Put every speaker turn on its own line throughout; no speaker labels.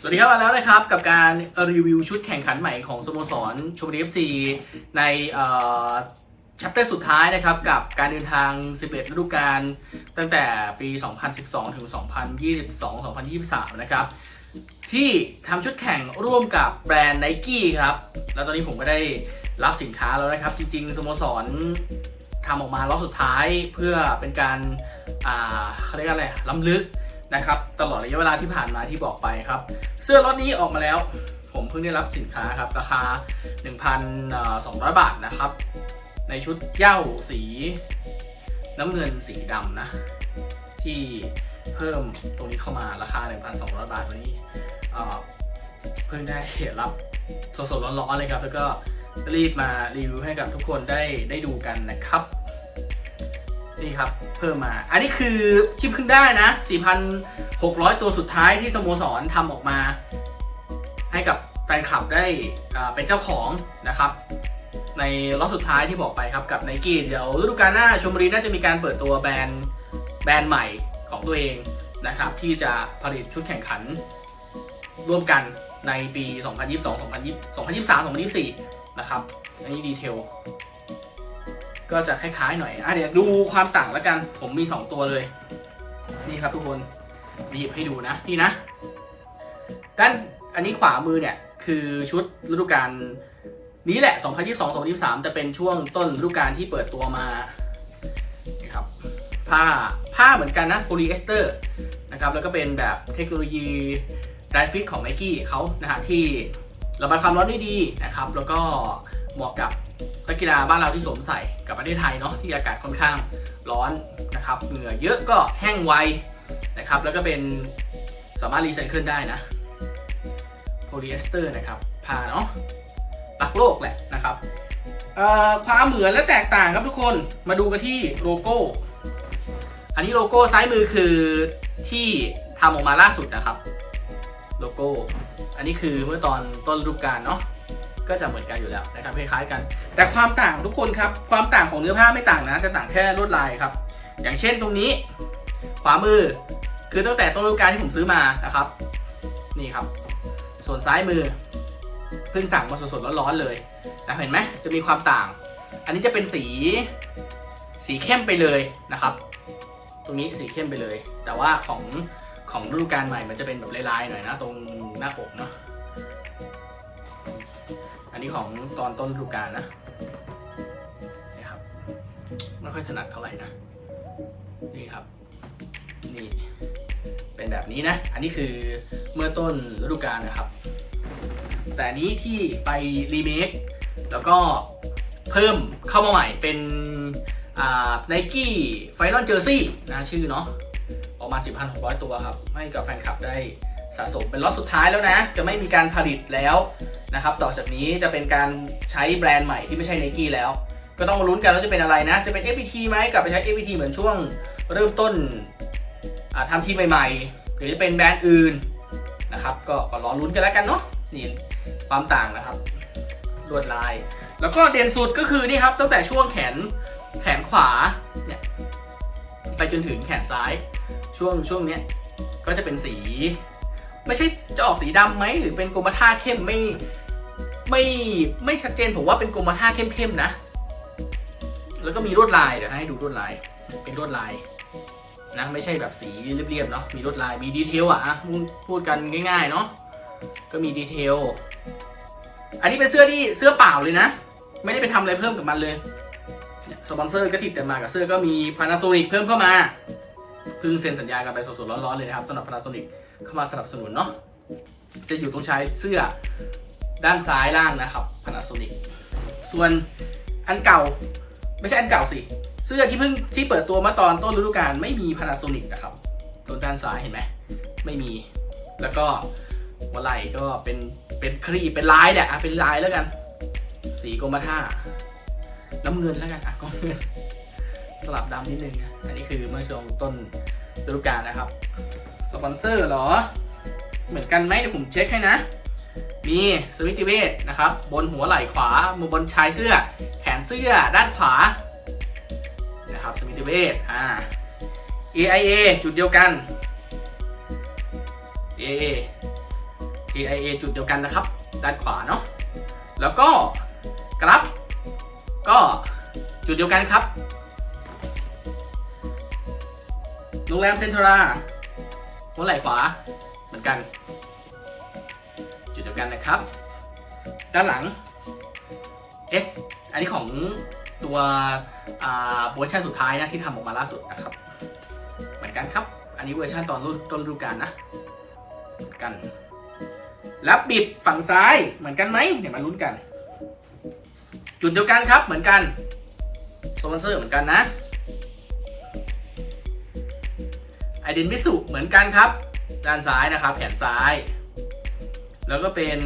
สวัสดีครับมาแล้วนะครับกับการรีวิวชุดแข่งขันใหม่ของสโมสรชมบุรีเอฟซีในชัปเตอร์สุดท้ายนะครับกับการเดินทาง 11 ฤดูกาลตั้งแต่ปี 2012 ถึง 2022 2023 นะครับ ที่ทำชุดแข่งร่วมกับแบรนด์ไนกี้ครับ แล้วตอนนี้ผมก็ได้รับสินค้าแล้วนะครับ จริงๆ สโมสรทำออกมาล็อตสุดท้ายเพื่อเป็นการอ่าเขาเรียกอะไรล้ำลึก นะครับตลอดระยะเวลาที่ผ่านมาที่บอกไปครับ เสื้อล็อตนี้ออกมาแล้ว ผมเพิ่งได้รับสินค้าครับ ราคา 1,200 บาทนะครับ ในชุดเย้าสี น้ำเงินสีดำนะ ที่เพิ่มตรงนี้เข้ามาราคา 1,200 บาทวันนี้เอ่เพิ่งได้รับสดๆร้อนๆเลยครับ แล้วก็รีบมารีวิวให้กับทุกคนได้ได้ดูกันนะครับ นี่ครับเพิ่มมา อันนี้คือที่เพิ่งได้นะ 4,600 ตัวสุดท้ายที่สโมสรทำออกมา ให้กับแฟนคลับได้เป็นเจ้าของนะครับ ในล็อตสุดท้ายที่บอกไปครับกับไนกี้เดี๋ยวฤดูกาลหน้าชมบุรีน่าจะมีการเปิดตัวแบรนด์แบรนด์ใหม่ของตัวเองนะครับ ที่จะผลิตชุดแข่งขันร่วมกันในปี 2022 2023 2024 นะครับอันนี้ดีเทล ก็จะคล้ายๆหน่อยอะเดี๋ยวดูความต่างแล้วกัน ผมมี 2 ตัวเลย นี่ครับทุกคนมีหยิบให้ดูนะ นี่นะ ด้านอันนี้ขวามือเนี่ย คือชุดฤดูกาลนี้แหละ 2022 2023 จะเป็นช่วงต้นฤดูกาลที่เปิดตัวมานี่ครับผ้าผ้าเหมือนกันนะโพลีเอสเตอร์นะครับ แล้วก็เป็นแบบเทคโนโลยีไดฟิตของ n นกี้เขานะฮะที่ระบายความร้อนได้ดีนะครับ แล้วก็ เหมาะกับนักกีฬาบ้านเราที่สวมใส่กับประเทศไทยเนาะที่อากาศค่อนข้างร้อนนะครับเหงื่อเยอะก็แห้งไวนะครับแล้วก็เป็นสามารถรีไซเคิลได้นะโพลีเอสเตอร์นะครับผ้าเนาะหลักโลกแหละนะครับความเหมือนและแตกต่างครับทุกคนมาดูกันที่โลโก้ อันนี้โลโก้ซ้ายมือคือที่ทำออกมาล่าสุดนะครับ โลโก้ อันนี้คือเมื่อตอนต้นฤดูกาลเนาะ ก็จะเหมือนกันอยู่แล้วนะครับคล้ายๆกัน แต่ความต่างทุกคนครับ ความต่างของเนื้อผ้าไม่ต่างนะจะต่างแค่ลวดลายครับ อย่างเช่นตรงนี้ ขวามือ คือตั้งแต่ต้นฤดูกาลที่ผมซื้อมานะครับ นี่ครับ ส่วนซ้ายมือเพิ่งสั่งมาสดๆร้อนๆเลยนะเห็นไหมจะมีความต่าง อันนี้จะเป็นสีสีเข้มไปเลยนะครับ ตรงนี้สีเข้มไปเลย แต่ว่าของของฤดูกาลใหม่มันจะเป็นแบบลายๆหน่อยนะ ตรงหน้าอกเนาะ นี้ของตอนต้นฤดูกาลนะนี่ครับ ไม่ค่อยถนัดเท่าไหร่นะ นี่ครับ นี่ เป็นแบบนี้นะ อันนี้คือเมื่อต้นฤดูกาลนะครับ แต่นี้ที่ไปรีเมคแล้วก็เพิ่มเข้ามาใหม่เป็นอ่า Nike Final Jersey นะชื่อเนาะออกมา 10,600 ตัวครับ ให้กับแฟนคลับได้สะสมเป็นล็อตสุดท้ายแล้วนะ จะไม่มีการผลิตแล้ว นะครับต่อจากนี้จะเป็นการใช้แบรนด์ใหม่ที่ไม่ใช่ Nike แล้ว ก็ต้องมาลุ้นกันว่าจะเป็นอะไรนะ จะเป็น FPT ไหมกลับไปใช้ FPT เหมือนช่วงเริ่มต้นทำทีใหม่ๆ หรือจะเป็นแบรนด์อื่นนะครับก็ก็รอลุ้นกันแล้วกันเนาะนี่ความต่างนะครับลวดลาย แล้วก็เด่นสุดก็คือนี่ครับตั้งแต่ช่วงแขนแขนขวาเนี่ยไปจนถึงแขนซ้ายช่วงช่วงเนี้ยก็จะเป็นสี ไม่ใช่จะออกสีดำไหมหรือเป็นกรมท่าเข้มไม่ ไม่ไม่ชัดเจนผมว่าเป็นกรมท่าเข้มๆนะ แล้วก็มีลวดลายเดี๋ยวให้ดูลวดลาย เป็นลวดลายนะไม่ใช่แบบสีเรียบๆเนาะมีลวดลายมีดีเทลอะพูดพูดกันง่ายๆเนาะก็มีดีเทลอันนี้เป็นเสื้อที่เสื้อเปล่าเลยนะ ไม่ได้ไปทำอะไรเพิ่มกับมันเลยสปอนเซอร์ก็ติดแต่มากับเสื้อก็มี Panasonic เพิ่มเข้ามาเพิ่งเซ็นสัญญากันไปสดๆร้อนๆเลยนะครับสำหรับ Panasonic เข้ามาสนับสนุนเนาะจะอยู่ตรงชายเสื้อ ด้านซ้ายล่างนะครับ Panasonic ส่วนอันเก่าไม่ใช่อันเก่าสิ เสื้อที่เพิ่งที่เปิดตัวมาตอนต้นฤดูกาลไม่มี Panasonic นะครับตรงด้านซ้ายเห็นไหมไม่มี แล้วก็หัวไหล่ก็เป็นเป็นครีเป็นลายแหละอะเป็นลายแล้วกัน สีกรมท่าน้ำเงินแล้วกันอะก็เงินสลับดำนิดนึงนะอันนี้คือเมื่อช่วงต้นฤดูกาลนะครับ สปอนเซอร์เหรอ เหมือนกันไหมเดี๋ยวผมเช็คให้นะ มีสวิตติเวทนะครับบนหัวไหล่ขวามือบนชายเสื้อ แขนเสื้อด้านขวานะครับสวิตติเวทอ่า AIA จุดเดียวกัน AIA AIA จุดเดียวกันนะครับ ด้านขวาเนาะแล้วก็กราฟก็จุดเดียวกันครับโรงแรมเซ็นทราหัวไหล่ขวาเหมือนกัน ยวกันนะครับ ด้านหลัง S อันนี้ของตัวเวอร์ชันสุดท้ายนะที่ทำออกมาล่าสุดนะครับ เหมือนกันครับ อันนี้เวอร์ชันตอนรุ่นต้นฤดูกาลนะเหมือนกัน แล้วบิดฝั่งซ้ายเหมือนกันไหมเดี๋ยวมาลุ้นกัน จุดเดียวกันครับเหมือนกันสปอนเซอร์เหมือนกันนะไอเดนมิสุเหมือนกันครับ ด้านซ้ายนะครับ แขนซ้าย แล้วก็เป็น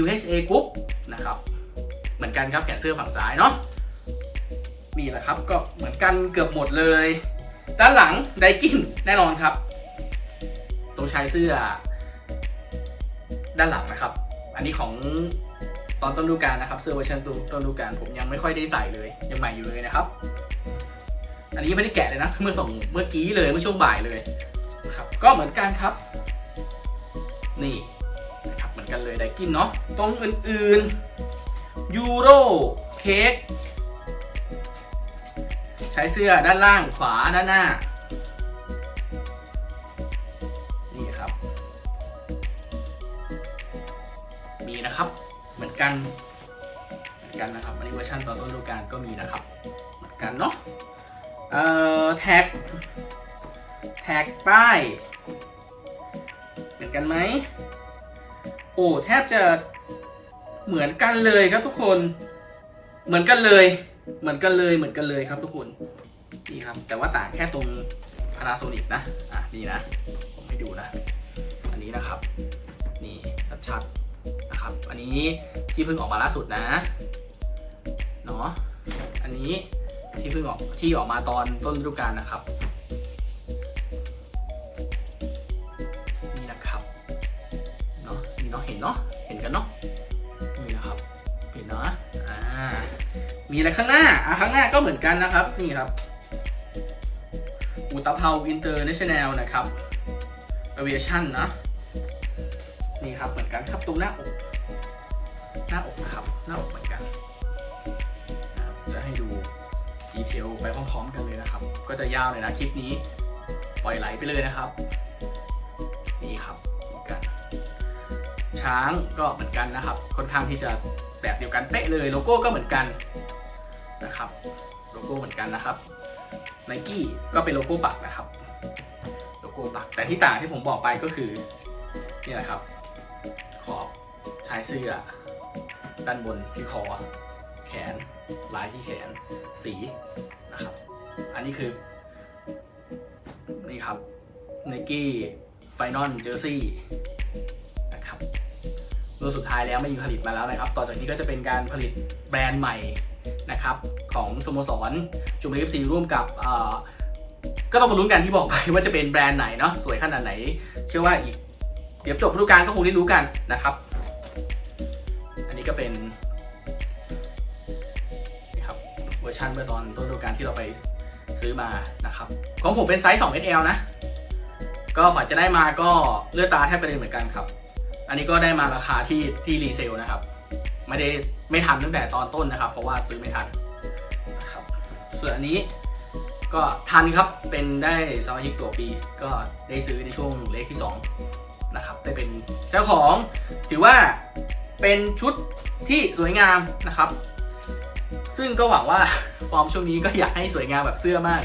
WHA Group นะครับ เหมือนกันครับแขนเสื้อฝั่งซ้ายเนาะมีแหละครับก็เหมือนกันเกือบหมดเลย ด้านหลังไดกินแน่นอนครับ ตรงชายเสื้อ ด้านหลังนะครับ อันนี้ของตอนต้นฤดูกาลนะครับเสื้อเวอร์ชันต้นฤดูกาลผมยังไม่ค่อยได้ใส่เลยยังใหม่อยู่เลยนะครับ อันนี้ยังไม่ได้แกะเลยนะ เมื่อส่งเมื่อกี้เลยเมื่อช่วงบ่ายเลยนะครับก็เหมือนกันครับ กินเนาะตรงอื่นๆยูโรเค้กใช้เสื้อด้านล่างขวาด้านหน้า นี่ครับ มีนะครับเหมือนกันเหมือนกันนะครับ อันนี้เวอร์ชันตอนต้นฤดูกาลก็มีนะครับ เหมือนกันเนาะเอ่อแท็กแท็กป้าย เหมือนกันไหม อ้แทบจะเหมือนกันเลยครับทุกคน เหมือนกันเลย เหมือนกันเลยเหมือนกันเลยครับทุกคนนี่ครับ แต่ว่าต่างแค่ตรง Panasonic นะอะนี่นะผมให้ดูนะ อันนี้นะครับ นี่ชัดๆนะครับ อันนี้ที่เพิ่งออกมาล่าสุดนะเนาะอันนี้ที่เพิ่งออกที่ออกมาตอนต้นฤดูกาลนะครับ ห็นเนาะเห็นกันเนาะนี่นะครับเห็นเนาะอ่ามีอะไรข้างหน้าอะข้างหน้าก็เหมือนกันนะครับนี่ครับอุตภเปาอินเตอร์เนชั่นแนลนะครับ aviation นะนี่ครับเหมือนกันครับตรงหน้าอกหน้าอกนะครับหน้าอกเหมือนกัน จะให้ดูดีเทลไปพร้อมๆกันเลยนะครับ ก็จะยาวเลยนะคลิปนี้ ปล่อยไหลไปเลยนะครับ นี่ครับ ช้างก็เหมือนกันนะครับ ค่อนข้างที่จะแบบเดียวกันเป๊ะเลยโลโก้ก็เหมือนกันนะครับโลโก้เหมือนกันนะครับไนกี้ก็เป็นโลโก้ปักนะครับโลโก้ปักแต่ที่ต่างที่ผมบอกไปก็คือนี่แหละครับขอบชายเสื้อ ด้านบนที่คอ แขนลายที่แขนสีนะครับ อันนี้คือ นี่ครับ n i กี้ไฟนอลเจอร์ซี่ รับตัวสุดท้ายแล้วไม่มีผลิตมาแล้วนะครับ ต่อจากนี้ก็จะเป็นการผลิตแบรนด์ใหม่นะครับของสโมสรจุมเอฟซีร่วมกับก็ต้องมาลุ้นกันที่บอกไปว่าจะเป็นแบรนด์ไหนเนาะสวยขนาดไหน เชื่อว่าอีกเดี๋ยวจบฤดูกาลก็คงได้รู้กันนะครับ อันนี้ก็เป็นนี่ครับเวอร์ชันเมื่อตอนต้นฤดูกาลที่เราไปซื้อมานะครับของผมเป็นไซส์ 2XL นะ ก็ฝ่ายจะได้มาก็เลือดตาแทบกระเด็นเหมือนกันครับ อันนี้ก็ได้มาราคาที่ที่รีเซลนะครับ ไม่ได้ไม่ทันตั้งแต่ตอนต้นนะครับ เพราะว่าซื้อไม่ทันนะครับส่วนอันนี้ก็ทันครับเป็นได้สมาชิกตัวปี ก็ได้ซื้อในช่วงเลขที่2นะครับได้เป็นเจ้าของถือว่าเป็นชุดที่สวยงามนะครับ ซึ่งก็หวังว่าฟอร์มช่วงนี้ก็อยากให้สวยงามแบบเสื้อมาก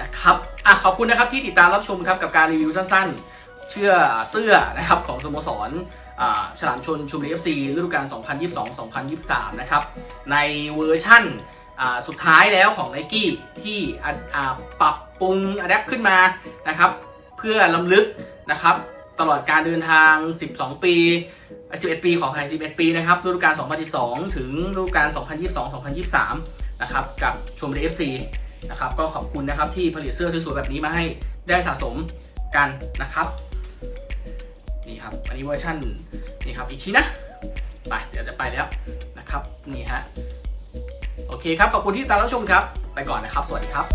นะครับอะขอบคุณนะครับที่ติดตามรับชมครับกับการรีวิวสั้น ๆ เชื่อเสื้อนะครับของสโมสรฉลามชนชุมบุรีเอฟซีฤดูกาล 2022-2023 นะครับ ในเวอร์ชั่นสุดท้ายแล้วของ n i กี้ที่ปรับปรุงอัดแอปขึ้นมานะครับเพื่อลำลึกนะครับตลอดการเดินทาง 12 ปี 11 ปีของไทย11 ปีนะครับฤดูกาล 2012 ถึงฤดูกาล 2022-2023 นะครับกับชมบุรี FC นะครับก็ขอบคุณนะครับที่ผลิตเสื้อสวยๆแบบนี้มาให้ได้สะสมกันนะครับ นี่ครับ อันนี้เวอร์ชั่นนี่ครับ อีกทีนะ ไป เดี๋ยวจะไปแล้วนะครับ นี่ฮะ โอเคครับ ขอบคุณที่ติดตามรับชมครับ ไปก่อนนะครับ สวัสดีครับ